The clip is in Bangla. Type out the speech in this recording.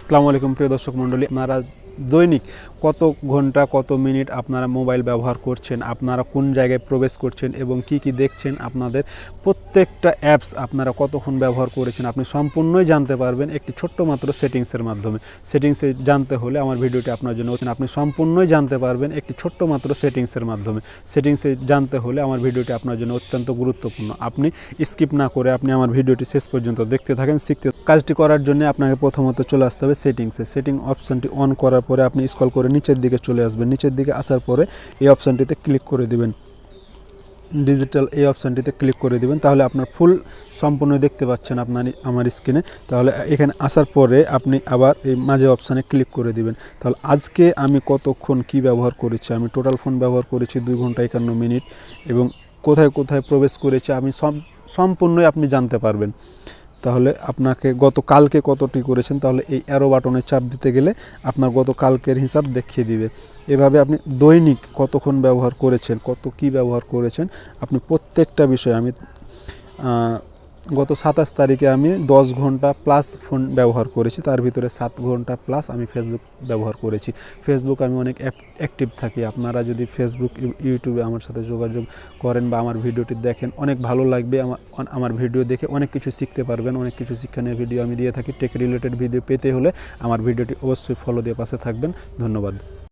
আসসালামু আলাইকুম প্রিয় দর্শক মণ্ডলী আপনারা দৈনিক কত ঘণ্টা, কত মিনিট আপনারা মোবাইল ব্যবহার করছেন, আপনারা কোন জায়গায় প্রবেশ করছেন এবং কি কি দেখছেন আপনাদের প্রত্যেকটা অ্যাপস আপনারা কতক্ষণ ব্যবহার করেছেন আপনি সম্পূর্ণই জানতে পারবেন একটি ছোট্ট মাত্র সেটিংসের মাধ্যমে। সেটিংসে জানতে হলে আমার ভিডিওটি আপনার জন্য আপনি সম্পূর্ণই জানতে পারবেন একটি ছোট্ট মাত্র সেটিংসের মাধ্যমে। সেটিংসে জানতে হলে আমার ভিডিওটি আপনার জন্য অত্যন্ত গুরুত্বপূর্ণ। আপনি স্কিপ না করে আপনি আমার ভিডিওটি শেষ পর্যন্ত দেখতে থাকেন, শিখতে কাজটি করার জন্য আপনাকে প্রথমত চলে আসতে হবে সেটিংসে। সেটিং অপশানটি অন করার পরে আপনি স্কল করে নিচের দিকে চলে আসবেন। নিচের দিকে আসার পরে এই অপশানটিতে ক্লিক করে দিবেন। ডিজিটাল এই অপশানটিতে ক্লিক করে দিবেন। তাহলে আপনার ফুল সম্পূর্ণ দেখতে পাচ্ছেন আপনার আমার স্ক্রিনে তাহলে এখানে আসার পরে আপনি আবার এই মাঝে অপশানে ক্লিক করে দিবেন। তাহলে আজকে আমি কতক্ষণ কি ব্যবহার করেছি? আমি টোটাল ফোন ব্যবহার করেছি দুই ঘণ্টা একান্ন মিনিট এবং কোথায় কোথায় প্রবেশ করেছি আমি সম্পূর্ণই আপনি জানতে পারবেন। তাহলে আপনাকে গত কালকে কতটি করেছেন, তাহলে এই অ্যারো বাটনে চাপ দিতে গেলে আপনার গত কালকের হিসাব দেখিয়ে দিবে। এভাবে আপনি দৈনিক কতক্ষণ ব্যবহার করেছেন, কত কি ব্যবহার করেছেন, আপনি প্রত্যেকটা বিষয়ে আমি গত সাতাশ তারিখে আমি দশ ঘণ্টা প্লাস ফোন ব্যবহার করেছি। তার ভিতরে সাত ঘণ্টা প্লাস আমি ফেসবুক ব্যবহার করেছি। ফেসবুক আমি অনেক অ্যাক্টিভ থাকি। আপনারা যদি ফেসবুক ইউ- ইউটিউবে আমার সাথে যোগাযোগ করেন বা আমার ভিডিওটি দেখেন, অনেক ভালো লাগবে। আমার আমার ভিডিও দেখে অনেক কিছু শিখতে পারবেন। অনেক কিছু শিক্ষণীয় ভিডিও আমি দিয়ে থাকি। টেক রিলেটেড ভিডিও পেতে হলে আমার ভিডিওটি অবশ্যই ফলো দিয়ে পাশে থাকবেন। ধন্যবাদ।